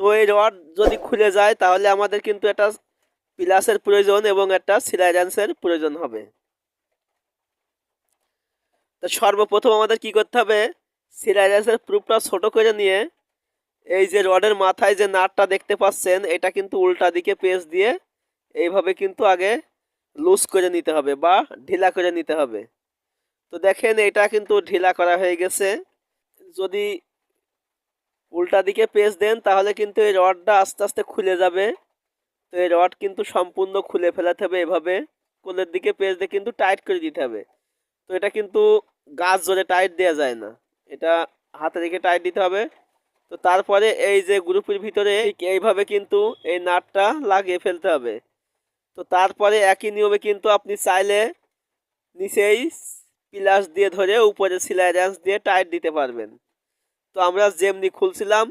তো এই রড যদি খুলে যায়, তাহলে আমাদের কিন্তু একটা প্লাসের প্রয়োজন এবং একটা সিলাইডেন্সের প্রয়োজন হবে। তো সর্বপ্রথম আমাদের কি করতে হবে? সিলাইডেন্সের প্রুফটা ছোট করে নিয়ে এই যে রডের মাথায় যে নাটটা দেখতে পাচ্ছেন, এটা কিন্তু উল্টা দিকে পেঁচ দিয়ে এইভাবে কিন্তু আগে লুজ করে নিতে হবে বা ঢিলা করে নিতে হবে। তো দেখেন, এটা কিন্তু ঢিলা করা হয়ে গেছে। যদি উল্টা দিকে পেঁচ দেন, তাহলে কিন্তু এই রডটা আস্তে আস্তে খুলে যাবে। তো এই রড কিন্তু সম্পূর্ণ খুলে ফেলাতে হবে এভাবে। কোলের দিকে পেঁচ দিয়ে কিন্তু টাইট করে দিতে হবে। তো এটা কিন্তু গাছ জোরে টাইট দেওয়া যায় না। এটা হাতে রেখে টাইট দিতে হবে। তো তারপরে এই যে গ্রুপের ভিতরে এইভাবে কিন্তু এই নাটটা লাগিয়ে ফেলতে হবে। তো তারপরে একই নিয়মে কিন্তু আপনি চাইলে নিচেই প্লাস দিয়ে ধরে উপরে সিলাই দিয়ে টাইট দিতে পারবেন। তো আমরা যেমনি খুলছিলাম